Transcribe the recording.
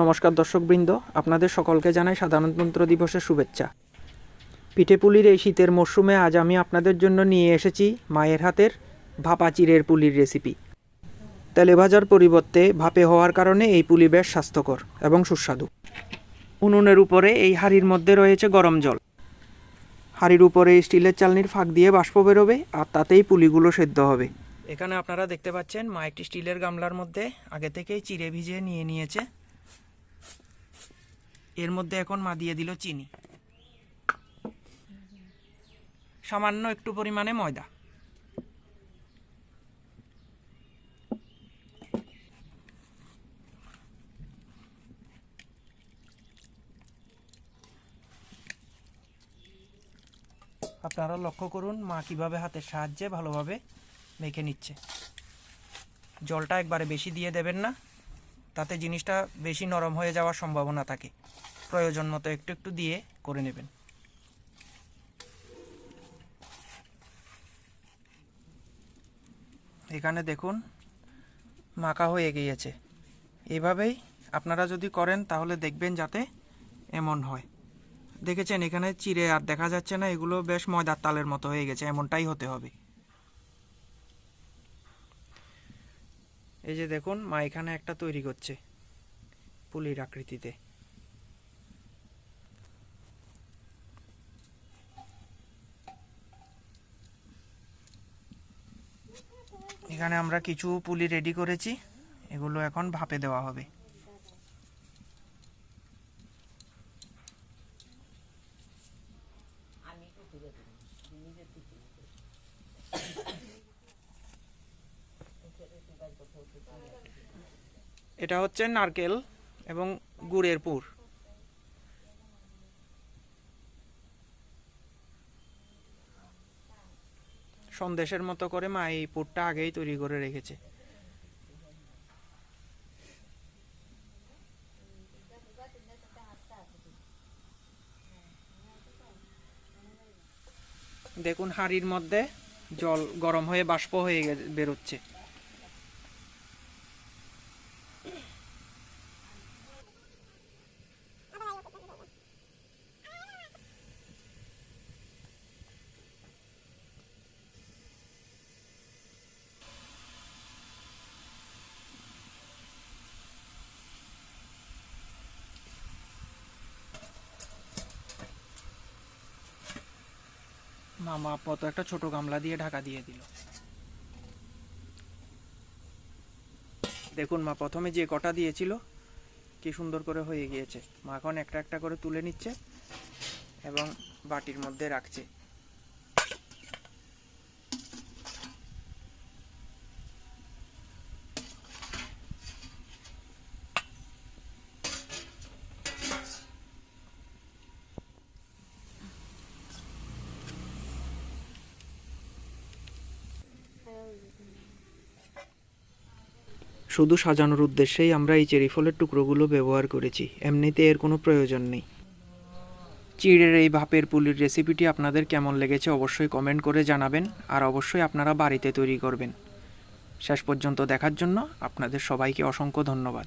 নমস্কার দর্শকবৃন্দ, আপনাদের সকলকে জানাই সাধারণতন্ত্র দিবসের শুভেচ্ছা। পিঠেপুলির এই শীতের মরশুমে আজ আমি আপনাদের জন্য নিয়ে এসেছি মায়ের হাতের ভাপা চিড়ের পুলির রেসিপি। তেলে ভাজার পরিবর্তে ভাপে হওয়ার কারণে এই পুলি বেশ স্বাস্থ্যকর এবং সুস্বাদু। উনুনের উপরে এই হাঁড়ির মধ্যে রয়েছে গরম জল। হাঁড়ির উপরে স্টিলের চালনির ফাঁক দিয়ে বাষ্প বেরোবে আর তাতেই পুলিগুলো সেদ্ধ হবে। এখানে আপনারা দেখতে পাচ্ছেন, মা একটি স্টিলের গামলার মধ্যে আগে থেকেই চিড়ে ভিজিয়ে নিয়ে নিয়েছে। এর মধ্যে এখন মা দিয়ে দিল চিনি। সামান্য একটু পরিমাণে ময়দা। আপনারা লক্ষ্য করুন, মা কীভাবে হাতের সাহায্যে ভালোভাবে মেখে নিচ্ছে। জলটা একবারে বেশি দিয়ে দেবেন না, তাতে জিনিসটা বেশি নরম হয়ে যাওয়ার সম্ভাবনা থাকে। প্রয়োজন মতো একটু একটু দিয়ে করে নেবেন। এখানে দেখুন, মাখা হয়ে গিয়েছে। এভাবেই আপনারা যদি করেন, তাহলে দেখবেন যাতে এমন হয়। দেখেছেন, এখানে চিড়ে আর দেখা যাচ্ছে না, এগুলো বেশ ময়দার তালের মতো হয়ে গেছে, এমনটাই হতে হবে। এই যে দেখুন, মা এখানে একটা তৈরি করছে পুলির আকৃতিতে। এখানে আমরা কিছু পুলি রেডি করেছি। এগুলো এখন ভাপে দেওয়া হবে। এটা হচ্ছে নারকেল এবং গুড়ের পুর। সন্দেশের মতো করে মা এই পুরটা আগেই তৈরি করে রেখেছে। দেখুন হাঁড়ির মধ্যে জল গরম হয়ে বাষ্প হয়ে বেরোচ্ছে। মামা আপাতত একটা ছোট গামলা দিয়ে ঢাকা দিয়ে দিল। দেখুন মা, প্রথমে যে কটা দিয়েছিল, কি সুন্দর করে হয়ে গিয়েছে। মা এখন একটা একটা করে তুলে নিচ্ছে এবং বাটির মধ্যে রাখছে। শুধু সাজানোর উদ্দেশ্যেই আমরা এই চেরি ফলের টুকরোগুলো ব্যবহার করেছি। এমনিতে এর কোনো প্রয়োজন নেই। চিড়ের এই ভাপের পুলির রেসিপিটি আপনাদের কেমন লেগেছে অবশ্যই কমেন্ট করে জানাবেন, আর অবশ্যই আপনারা বাড়িতে তৈরি করবেন। শেষ পর্যন্ত দেখার জন্য আপনাদের সবাইকে অসংখ্য ধন্যবাদ।